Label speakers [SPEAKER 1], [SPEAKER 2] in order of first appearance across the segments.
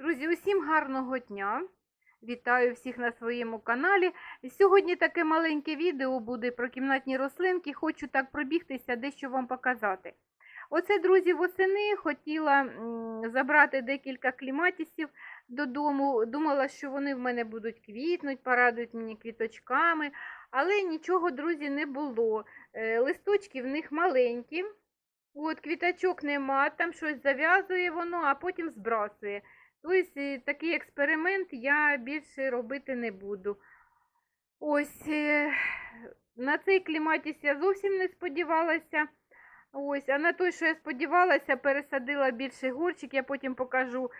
[SPEAKER 1] Друзі, усім гарного дня! Вітаю всіх на своєму каналі. Сьогодні таке маленьке відео буде про кімнатні рослинки. Хочу так пробігтися, дещо вам показати. Оце, друзі, восени хотіла забрати декілька кліматісів додому. Думала, що вони в мене будуть квітнуть, порадують мені квіточками, але нічого, друзі, не було. Е, Листочки в них маленькі. От, квіточок нема, там щось зав'язує воно, а потім збрасує. Тобто такий експеримент я більше робити не буду. Ось е, на цей кліматіс я зовсім не сподівалася. Ось, а на той, що я сподівалася, пересадила більший горчик, я потім покажу.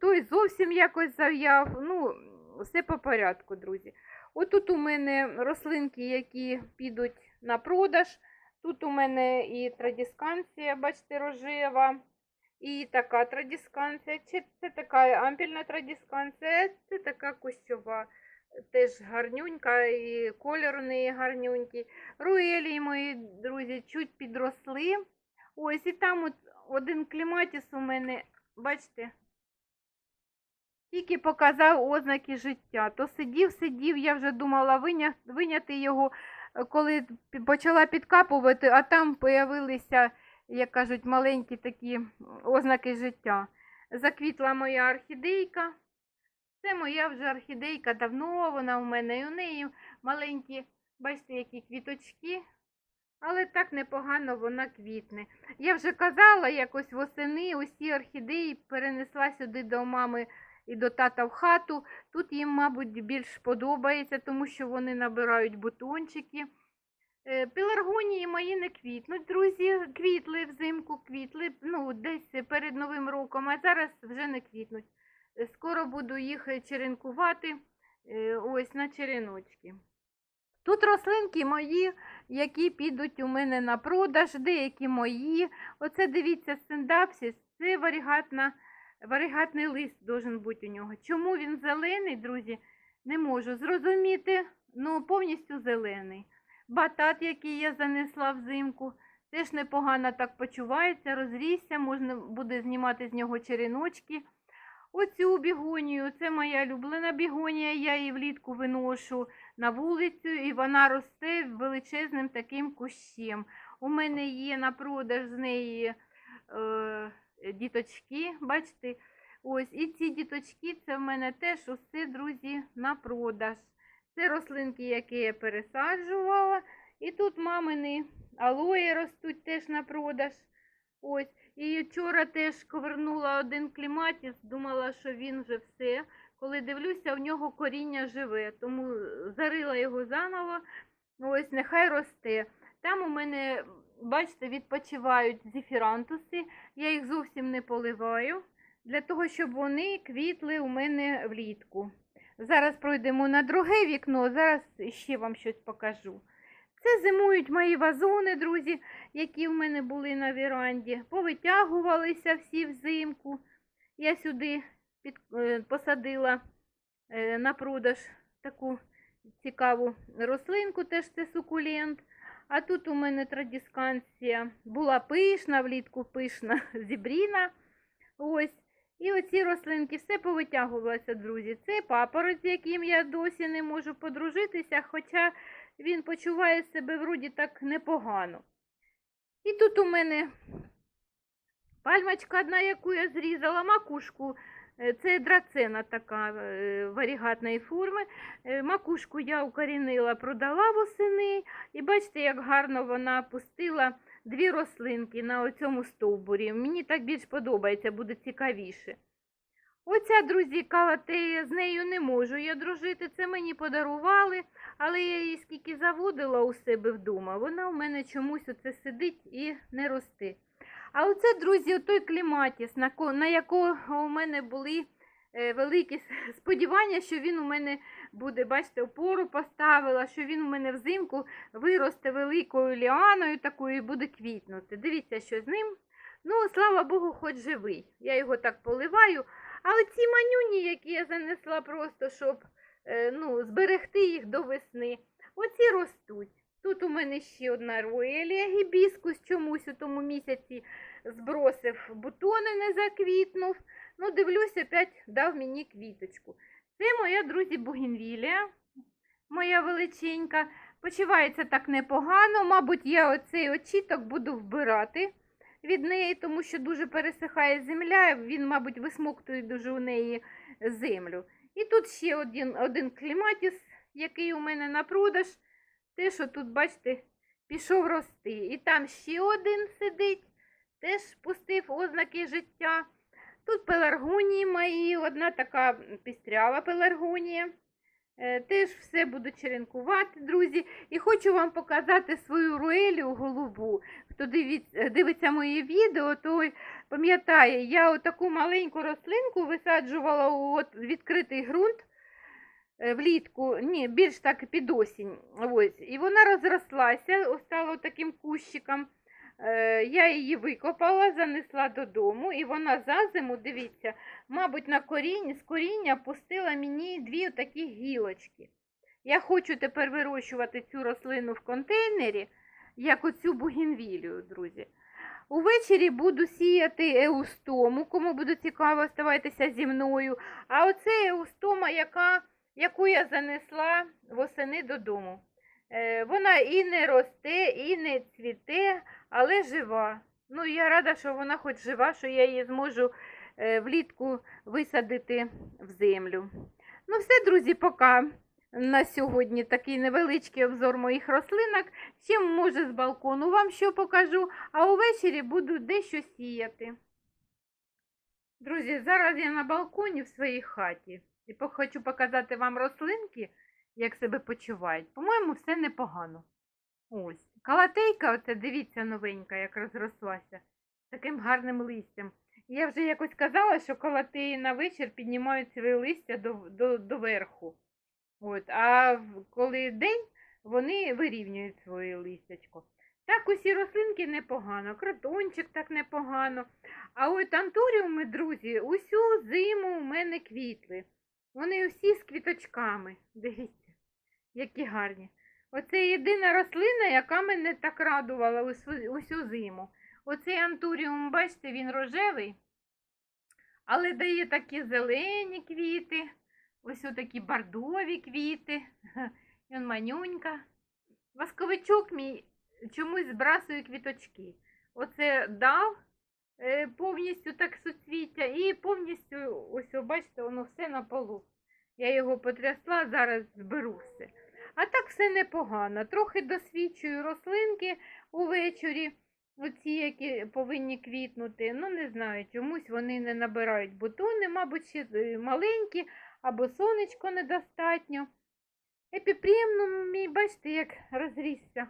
[SPEAKER 1] Той зовсім якось зав'яв. Ну, все по порядку, друзі. Отут у мене рослинки, які підуть на продаж. Тут у мене і традісканція, бачите, рожева. І така традісканція, чи це така ампільна традісканція, це така кущова, теж гарнюнька, і кольор у неї гарнюнький. Руелі, мої друзі, чуть підросли. Ось і там от один кліматіс у мене, бачите, тільки показав ознаки життя. То сидів, сидів, я вже думала виня- виняти його, коли почала підкапувати, а там появилися як кажуть, маленькі такі ознаки життя. Заквітла моя орхідейка. Це моя вже орхідейка давно, вона у мене і у неї маленькі, бачите, які квіточки. Але так непогано вона квітне. Я вже казала, якось восени усі орхідеї перенесла сюди до мами і до тата в хату. Тут їм, мабуть, більш подобається, тому що вони набирають бутончики. Е, Пеларгонії мої не квітнуть, друзі, квітли взимку, квітли, ну, десь перед Новим роком, а зараз вже не квітнуть. Е, Скоро буду їх е, черенкувати ось на череночки. Тут рослинки мої, які підуть у мене на продаж, деякі мої. Оце дивіться, стендапсіс, це варігатна, варігатний лист должен бути у нього. Чому він зелений, друзі, не можу зрозуміти, ну повністю зелений. Батат, який я занесла взимку, теж непогано так почувається, розрісся, можна буде знімати з нього череночки. Оцю бігонію, це моя улюблена бігонія, я її влітку виношу на вулицю, і вона росте величезним таким кущем. У мене є на продаж з неї е, діточки, бачите, ось, і ці діточки, це в мене теж усе, друзі, на продаж. Це рослинки, які я пересаджувала. І тут мамини алої ростуть теж на продаж. Ось. І вчора теж ковернула один кліматіс, думала, що він вже все. Коли дивлюся, в нього коріння живе, тому зарила його заново. Ось, нехай росте. Там у мене, бачите, відпочивають зефірантуси. Я їх зовсім не поливаю, для того, щоб вони квітли у мене влітку. Зараз пройдемо на друге вікно, зараз ще вам щось покажу. Це зимують мої вазони, друзі, які в мене були на віранді. Повитягувалися всі взимку. Я сюди під, е, посадила е, на продаж таку цікаву рослинку, теж це сукулент. А тут у мене традісканція була пишна, влітку пишна зібріна. Ось. І оці рослинки все повитягувалося, друзі. Це папороть, з яким я досі не можу подружитися, хоча він почуває себе вроді так непогано. І тут у мене пальмочка одна, яку я зрізала, макушку. Е, Це драцена така е, варігатної форми. Е, Макушку я укорінила, продала восени. І бачите, як гарно вона пустила дві рослинки на цьому стовбурі. Мені так більш подобається, буде цікавіше. Оця, друзі, калатея, з нею не можу я дружити. Це мені подарували, але я її скільки заводила у себе вдома, вона у мене чомусь оце сидить і не росте. А оце, друзі, той кліматіс, на, ко- якого у мене були е, великі сподівання, що він у мене буде, бачите, опору поставила, що він у мене взимку виросте великою ліаною такою і буде квітнути. Дивіться, що з ним. Ну, слава Богу, хоч живий. Я його так поливаю. Але ці манюні, які я занесла просто, щоб е, ну, зберегти їх до весни, оці ростуть. Тут у мене ще одна роелія гібіскус чомусь у тому місяці збросив бутони, не заквітнув. Ну, дивлюсь, опять дав мені квіточку. Це моя, друзі, бугінвілія, моя величенька. Почувається так непогано. Мабуть, я оцей очіток буду вбирати від неї, тому що дуже пересихає земля, він, мабуть, висмоктує дуже у неї землю. І тут ще один, один кліматіс, який у мене на продаж. Те, що тут, бачите, пішов рости. І там ще один сидить, теж пустив ознаки життя. Тут пеларгонії мої, одна така пістрява пеларгонія. Е, Теж все буду черенкувати, друзі. І хочу вам показати свою руелю голубу. Хто дивиться, дивиться моє відео, той пам'ятає, я отаку маленьку рослинку висаджувала у відкритий ґрунт е, влітку, ні, більш так під осінь. Ось. І вона розрослася, стала таким кущиком. Е, Я її викопала, занесла додому, і вона за зиму, дивіться, мабуть, на корінь, з коріння пустила мені дві такі гілочки. Я хочу тепер вирощувати цю рослину в контейнері, як оцю бугінвілію, друзі. Увечері буду сіяти еустому, кому буде цікаво, оставайтеся зі мною. А оце еустома, яка, яку я занесла восени додому. Е, вона і не росте, і не цвіте, але жива. Ну, я рада, що вона хоч жива, що я її зможу е, влітку висадити в землю. Ну, все, друзі, пока. На сьогодні такий невеличкий обзор моїх рослинок. Ще, може, з балкону вам що покажу, а увечері буду дещо сіяти. Друзі, зараз я на балконі в своїй хаті і хочу показати вам рослинки, як себе почувають. По-моєму, все непогано. Ось. Калатейка, оце дивіться, новенька, як розрослася, таким гарним листям. Я вже якось казала, що калатеї на вечір піднімають своє листя до, до, до верху. От, а коли день, вони вирівнюють своє листячко. Так усі рослинки непогано, кротончик так непогано. А от антуріуми, друзі, усю зиму у мене квітли. Вони усі з квіточками. Дивіться, які гарні. Оце єдина рослина, яка мене так радувала усю, усю зиму. Оцей антуріум, бачите, він рожевий, але дає такі зелені квіти, ось такі бордові квіти. Він манюнька. Восковичок мій чомусь збрасує квіточки. Оце дав е, повністю так суцвіття і повністю, ось, бачите, воно все на полу. Я його потрясла, зараз зберу все. А так все непогано. Трохи досвідчую рослинки увечері, оці, які повинні квітнути. Ну, не знаю, чомусь вони не набирають бутони, мабуть, ще е, маленькі, або сонечко недостатньо. Епіпрієм, мій, бачите, як розрісся.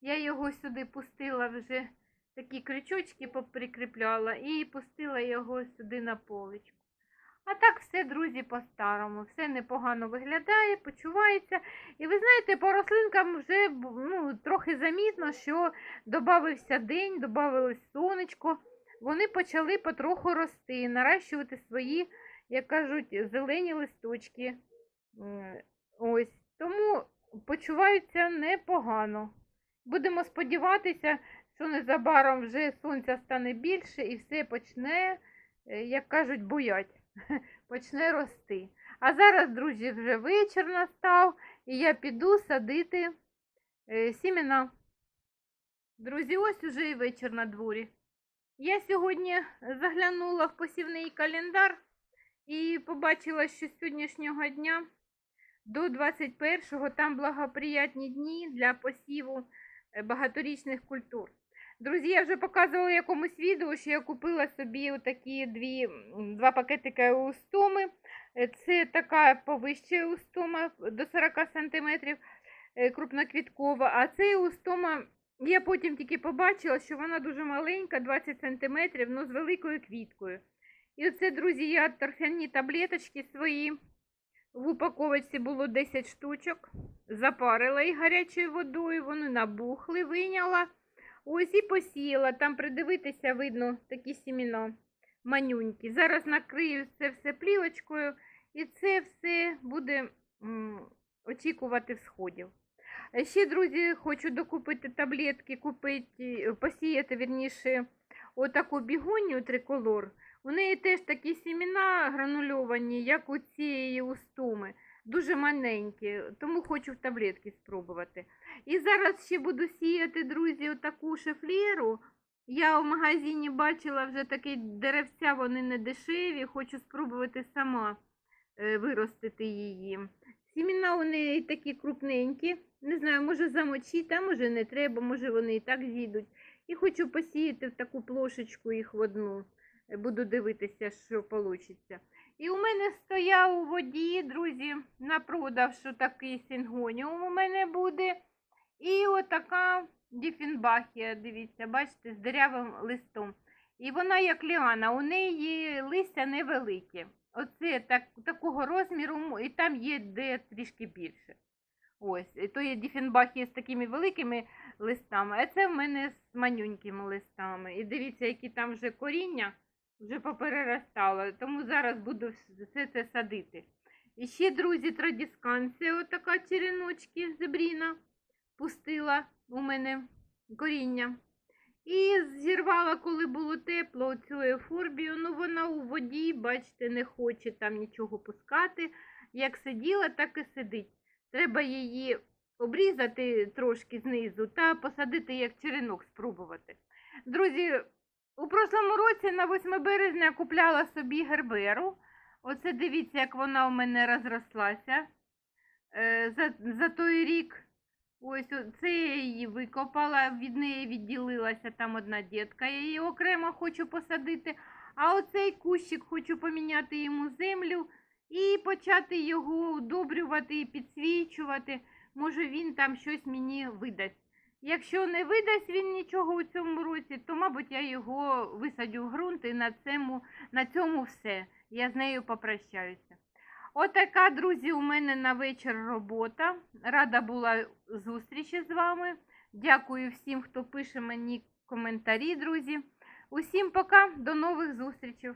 [SPEAKER 1] Я його сюди пустила вже такі крючочки поприкріпляла і пустила його сюди на поличку. А так все, друзі, по-старому. Все непогано виглядає, почувається. І ви знаєте, по рослинкам вже ну, трохи замітно, що додався день, додавилось сонечко. Вони почали потроху рости, наращувати свої, як кажуть, зелені листочки. Ось. Тому почуваються непогано. Будемо сподіватися, що незабаром вже сонця стане більше і все почне, е, як кажуть, буять, почне рости. А зараз, друзі, вже вечір настав, і я піду садити е, сімена. Друзі, ось уже і вечір на дворі. Я сьогодні заглянула в посівний календар і побачила, що з сьогоднішнього дня до 21-го там благоприятні дні для посіву е, багаторічних культур. Друзі, я вже показувала якомусь відео, що я купила собі такі дві, два пакетики еустоми. Е, Це така повища еустома до 40 см крупноквіткова, а це еустома, я потім тільки побачила, що вона дуже маленька, 20 см, ну з великою квіткою. І оце, друзі, я торфяні таблеточки свої в упаковочці було 10 штучок. Запарила їх гарячою водою, вони набухли, вийняла. Ось і посіяла. Там придивитися, видно, такі сіміна манюнькі. Зараз накрию це все плівочкою, і це все буде очікувати всходів. Е, Ще, друзі, хочу докупити таблетки, купити, посіяти, вірніше, отаку бігонію триколор. У неї теж такі сімена гранульовані, як у цієї устуми. Дуже маленькі, тому хочу в таблетки спробувати. І зараз ще буду сіяти, друзі, отаку шефлєру. Я в магазині бачила вже такі деревця, вони не дешеві, хочу спробувати сама е, виростити її. Сімена у такі крупненькі. Не знаю, може замочити, а може не треба, може вони і так зійдуть. І хочу посіяти в таку плошечку їх в одну. Буду дивитися, що вийде. І у мене стояв у воді, друзі, на продаж такий сінгоніум у мене буде. І отака діфінбахія, дивіться, бачите, з дерявим листом. І вона як ліана, у неї листя невелике. Оце так, такого розміру, і там є де трішки більше. Ось, то є діфінбахія з такими великими листами, а це в мене з манюнькими листами. І дивіться, які там вже коріння вже попереростало. Тому зараз буду все це садити. І ще, друзі, традісканція, отака череночки зебріна пустила у мене коріння. І зірвала, коли було тепло, цю ефорбію. Ну, вона у воді, бачите, не хоче там нічого пускати. Як сиділа, так і сидить. Треба її обрізати трошки знизу та посадити як черенок спробувати. Друзі, у прошлому році на 8 березня купляла собі герберу. Оце дивіться, як вона у мене розрослася е, за, за той рік. Ось це я її викопала, від неї відділилася там одна дітка. Я її окремо хочу посадити. А оцей кущик хочу поміняти йому землю і почати його удобрювати і підсвічувати. Може він там щось мені видасть. Якщо не видасть він нічого у цьому році, то, мабуть, я його висадю в ґрунт і на цьому, на цьому все. Я з нею попрощаюся. Отака, друзі, у мене на вечір робота. Рада була зустрічі з вами. Дякую всім, хто пише мені коментарі, друзі. Усім пока, до нових зустрічей.